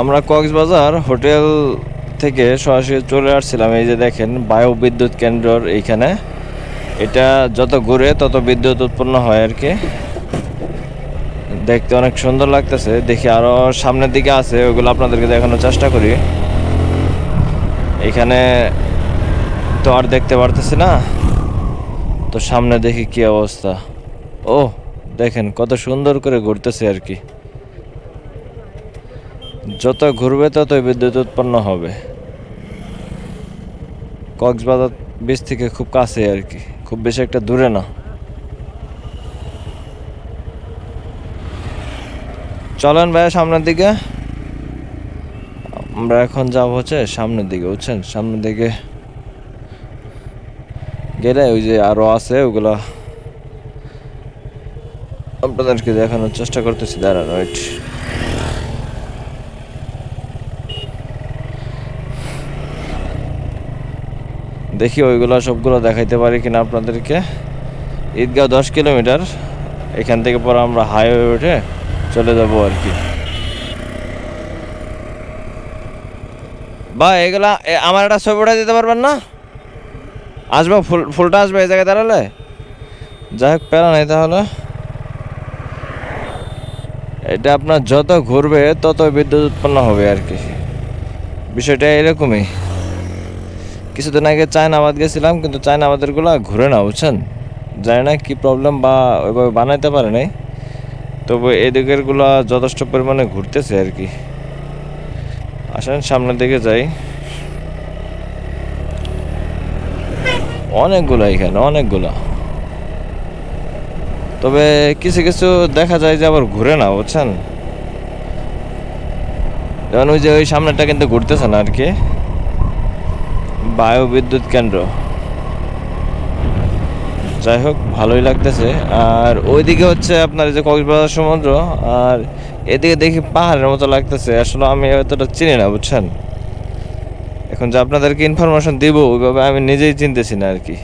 আমরা কক্সবাজার হোটেল থেকে সরাসরি চলে আসছিলাম। এই যে দেখেন বায়ু বিদ্যুৎ কেন্দ্রর এইখানে। এটা যত ঘুরে তত বিদ্যুৎ উৎপন্ন হয় আর কি। দেখতে অনেক সুন্দর লাগতেছে। দেখি আরও সামনের দিকে আছে, ওগুলো আপনাদেরকে দেখানোর চেষ্টা করি। এখানে তো আর দেখতে পারতেছি না। তো সামনে দেখি কি অবস্থা। ও দেখেন কত সুন্দর করে ঘুরতেছে আর কি। যত ঘুরবে তত বিদ্যুৎ উৎপন্ন হবে। কক্সবাজার বিচ থেকে খুব কাছে আর কি, খুব বেশি একটা দূরে না। চলেন ভাইয়া সামনের দিকে। আমরা এখন যাব হচ্ছে সামনের দিকে, বুঝছেন? সামনের দিকে গেলে ওই যে আরও আছে, ওগুলা আপনাদেরকে দেখানোর চেষ্টা করতেছি। দাঁড়ান ওয়েট দেখি ওইগুলো সবগুলো দেখাইতে পারি কিনা আপনাদেরকে। ঈদগাঁও দশ কিলোমিটার, এখান থেকে পরে আমরা হাইওয়ে উঠে চলে যাব আর কি। বা এগুলা আমার একটা ছবি উঠে দিতে পারবেন না? আসব, ফুল, ফুলটা আসবে এই জায়গায় দাঁড়ালে? যাই হোক প্যারা নাই তাহলে। এটা আপনার যত ঘুরবে, তত বিদ্যুৎ উৎপন্ন হবে আর কি। বিষয়টা এরকমই। কিছুদিন আগে চায়নাবাদ গেছিলাম, কিন্তু চায়নাবাদেরগুলা ঘুরে না বুঝছেন? জানি না কি প্রবলেম বা ওইভাবে বানাইতে পারে নাই। তবে এদিকেরগুলা যথেষ্ট পরিমাণে ঘুরতেছে আর কি। আসেন, সামনের দিকে যাই। অনেকগুলো এখানে, অনেকগুলা। তবে কিছু কিছু দেখা যায় যে আবার ঘুরে না বুঝছেন? যেমন ওই যে ওই সামনেটা কিন্তু ঘুরতেছে না আর কি। বায়ু বিদ্যুৎ কেন্দ্র। যাই হোক ভালোই লাগতেছে। আর ওইদিকে হচ্ছে আপনার যে কক্সবাজার সমুদ্র, আর এদিকে দেখি পাহাড়ের মতো লাগতেছে। আসলে আমি এতটা চিনি না, বুঝছেন? এখন যে আপনাদেরকে ইনফরমেশন দিব, ওইভাবে আমি নিজেই চিনতেছি না আর কি।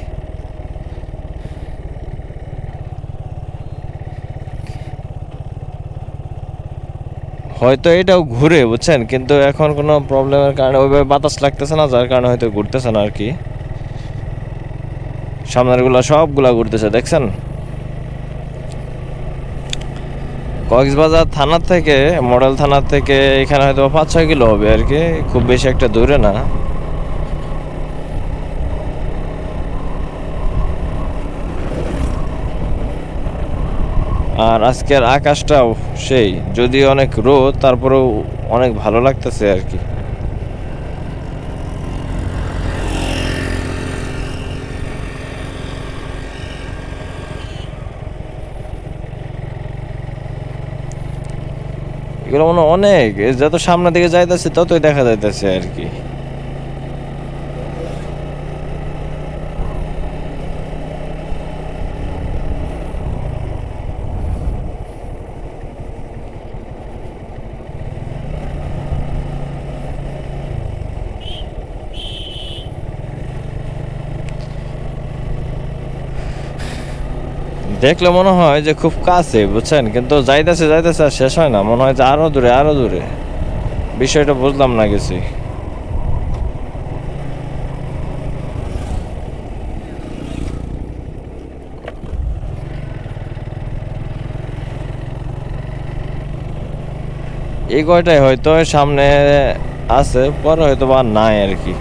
হয়তো এটাও ঘুরে, বুঝছেন? কিন্তু এখন কোনো প্রবলেমের কারণে ওইভাবে বাতাস লাগতেছে না, যার কারণে হয়তো ঘুরতেছে না আর কি সামনেরগুলো সবগুলা ঘুরতেছে, দেখছেন? কক্সবাজার থানার থেকে, মডেল থানার থেকে এখানে হয়তো পাঁচ ছয় কিলো হবে আর কি খুব বেশি একটা দূরে না। আর আজকের আকাশটাও সেই, যদি অনেক রোদ, তারপরেও অনেক ভালো লাগতেছে আর কি। এগুলো মনে অনেক যত সামনের দিকে যাইতেছে, ততই দেখা যাইতেছে আর কি। দেখলে মনে হয় যে খুব কাছে, বুঝছেন? কিন্তু যাইতেছে যাইতেছে আর শেষ হয় না। মনে হয় যে আরও দূরে আরও দূরে। বিষয়টা বুঝলাম না গেছি এই কয়টাই হয়তো সামনে আছে, পরে হয়তো বা নাই আর কি।